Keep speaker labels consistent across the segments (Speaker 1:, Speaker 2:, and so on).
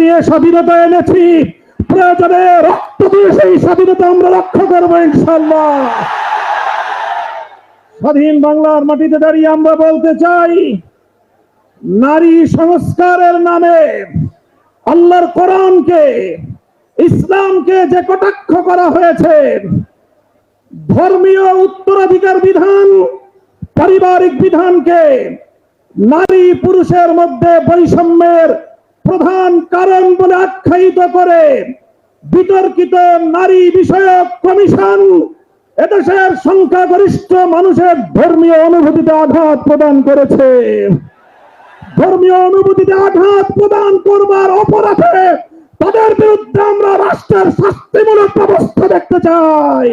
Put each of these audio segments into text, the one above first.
Speaker 1: দিয়ে স্বাধীনতা এনেছি। প্রয়োজনে রক্ত দিয়ে সেই স্বাধীনতা আমরা রক্ষা করব ইনশাল্লাহ স্বাধীন বাংলার মাটিতে দাঁড়িয়ে আমরা বলতে চাই, নারী সংস্কারের নামে আল্লাহর কোরআনকে, ইসলামকে যে কটাক্ষ করা হয়েছে, ধর্মীয় উত্তরাধিকার বিধান, পারিবারিক বিধানকে নারী পুরুষের মধ্যে বৈষম্যের প্রধান কারণ বলে আখ্যায়িত করে বিতর্কিত নারী বিষয়ক কমিশন। এদেশের সংখ্যাগরিষ্ঠ মানুষের ধর্মীয় অনুভূতিতে আঘাত প্রদান করেছে। ধর্মীয় অনুভূতিতে আঘাত প্রদান করবার অপরাধে তাদের বিরুদ্ধে আমরা রাষ্ট্রের শাস্তিমূলক ব্যবস্থা দেখতে চাই।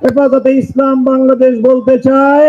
Speaker 1: হেফাজতে ইসলাম বাংলাদেশ বলতে চায়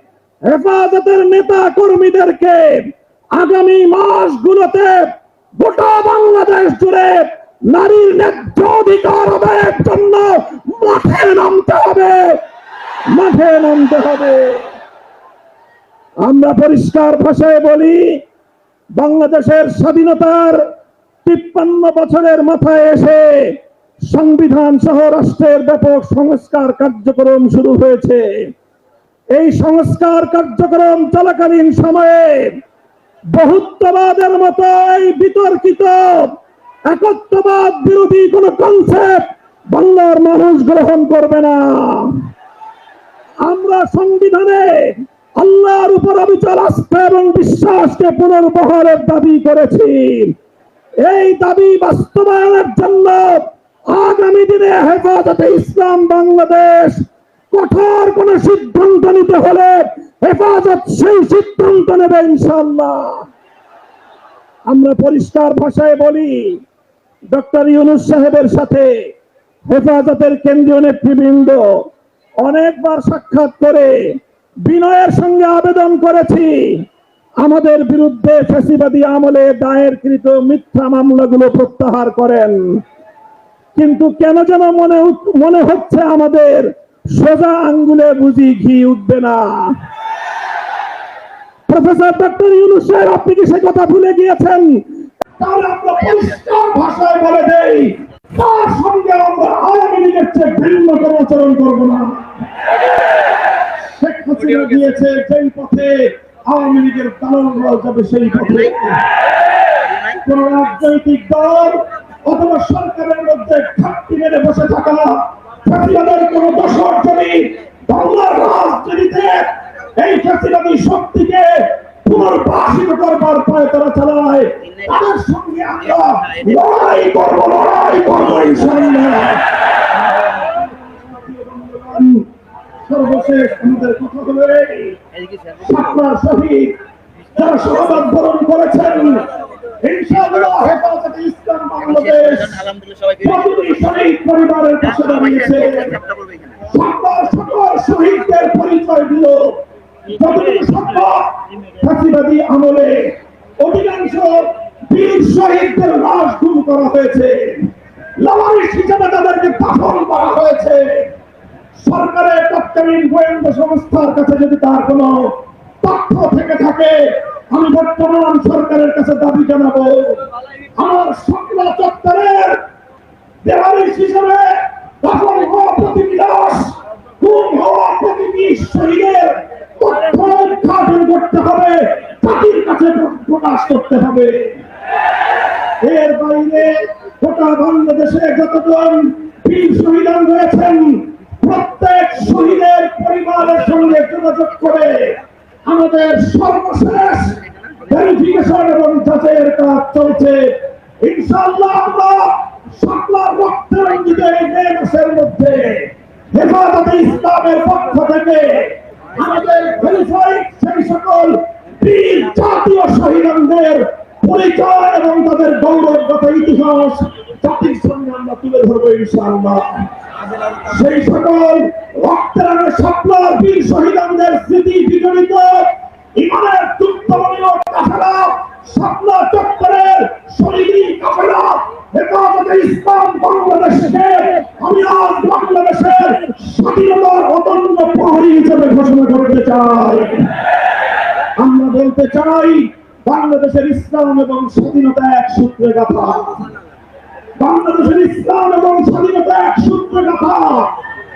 Speaker 1: হেফাজতের নেতা কর্মীদেরকে আগামী মাসগুলোতে গোটা বাংলাদেশ জুড়ে নারীর ন্যায্য অধিকার আদায়ের জন্য মাঠে নামতে হবে। মাঠে নামতে হবে। আমরা পরিষ্কার ভাষায় বলি, বাংলাদেশের স্বাধীনতার তিপ্পান্ন বছরের মাথায় এসে সংবিধান সহ রাষ্ট্রের ব্যাপক সংস্কার কার্যক্রম শুরু হয়েছে। এই সংস্কার কার্যক্রম চলাকালীন সময়ে বহুত্ববাদের মতো এই বিতর্কিত, একত্ববাদ বিরোধী কোন কনসেপ্ট বাংলার মানুষ গ্রহণ করবে না। আমরা সংবিধানে আল্লাহর উপর অবিচল আস্থা এবং বিশ্বাসকে পুনর্বহারের দাবি করেছি। এই দাবি বাস্তবায়নের জন্য আগামী দিনে হেফাজতে ইসলাম বাংলাদেশ কঠোর কোন সিদ্ধান্ত নিতে হলে হেফাজত সেই সিদ্ধান্ত নেবে ইনশাল্লাহ আমরা পরিষ্কার ভাষায় বলি, ডক্টর ইউনুস সাহেবের সাথে হেফাজতের কেন্দ্রীয় নেতৃবৃন্দ অনেকবার সাক্ষাৎ করে বিনয়ের সঙ্গে আবেদন করেছি, আমাদের বিরুদ্ধে ফেসিবাদী আমলে দায়েরকৃত মিথ্যা মামলাগুলো প্রত্যাহার করেন। কিন্তু কেন যেন মনে মনে হচ্ছে আমাদের সোজা আঙ্গুলে বুঝি ঘি উঠবে না। প্রফেসর ডক্টর ইউনুস সাহেব, আপনি কি সে কথা ভুলে গিয়েছেন? তাহলে আমরা পরিষ্কার ভাষায় বলে দেই, তার সঙ্গে আমরা আওয়ামী লীগের চেয়ে ভিন্ন কোনো আচরণ করব না। শেখ হাসিনা দিয়েছে সেই পথে আওয়ামী লীগের দালালরাও যাবে সেই পথে। কোন রাজনৈতিক দল অথবা সরকারের মধ্যে ঘাটতি মেরে বসে থাকা ফ্যাসিবাদের কোন দশর যদি বাংলার রাজনীতিতে এই ফ্যাসিবাদী শক্তিকে পুনর্বাসিত করবার পায়ে তারা চালায়। তাদের সঙ্গে আমরা লড়াই লড়াই সর্বশেষ আমাদের কথা শহীদ, যারা সমাবাদ বরণ করেছেন, ইনশাআল্লাহ ইসলাম বাংলাদেশ। প্রতিটি শহীদ পরিবারের পাশে দাঁড়িয়েছে সকল সকল শহীদদের পরিচয় দিল। যতটুকু সম্ভব ফাঁসিবাদী আমলে অধিকাংশ বীর শহীদদের লাশ গুম করা হয়েছে। হিসেবে তাদেরকে দাফন করা হয়েছে। সরকারের তৎকালীন গোয়েন্দা সংস্থার কাছে যদি তার কোনো তথ্য থেকে থাকে, আমি বর্তমান সরকারের কাছে দাবি জানাব। আমার সকল চত্বরের দেওয়ালিশ হিসেবে হওয়া প্রতিটি লাশ গুম হওয়া প্রতিটি শরীরের প্রকাশ করতে হবে। এর বাইরে গোটা যতজন বীর শহীদান রয়েছেন প্রত্যেক শহীদের পরিবারের সঙ্গে যোগাযোগ করে আমাদের সর্বশেষ ভেরিফিকেশন এবং যাচাইয়ের কাজ চলছে। ইনশাআল্লাহ আমরা রক্তের অঙ্গিতে এই মে মাসের মধ্যে হেফাজতে ইসলামের পক্ষ থেকে আমাদের সেই সকল বীর জাতীয় শহীদদের পরিচয় এবং তাদের গৌরবগত ইতিহাস জাতির সামনে আমরা তুলে ধরবো ইনশাআল্লাহ। সেই সকল রক্তের স্বপ্ন, বীর শহীদদের স্মৃতি বিজড়িত, ইমানের দুঃখমনীয় কাফেলা স্বপ্ন চত্বরের শহীদি কাফেলা চাই। আমরা বলতে চাই, বাংলাদেশের ইসলাম এবং স্বাধীনতা এক সূত্রে গাথা। বাংলাদেশের ইসলাম এবং স্বাধীনতা এক সূত্রে গাথা।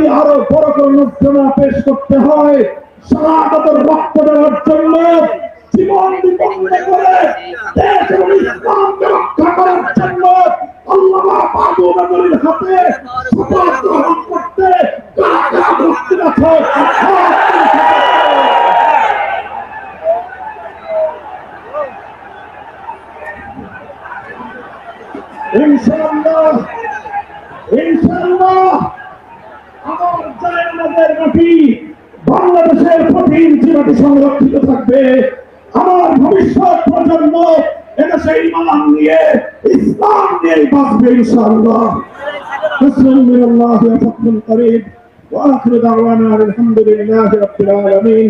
Speaker 1: যদি আরও বড় কোনো পেশ করতে হয়। শাহাদত রক্ত দেওয়ার জন্য জীবন বিপন্ন করে দেশ এবং ইসলামকে রক্ষা করার জন্য আল্লাহ বাবু নগরীর হাতে শপথ গ্রহণ করতে কারা কারা আছে। ইনশাআল্লাহ আমার জায়নামাজের মাটি বাংলাদেশের প্রতি মাটি সংরক্ষিত থাকবে আমার ভবিষ্যৎ প্রজন্ম এদেশে ইমান নিয়ে ইসলাম নিয়ে বাঁচবে ইনশাআল্লাহ نصر من الله وفتح قريب واخر دعوانا الحمد لله رب العالمين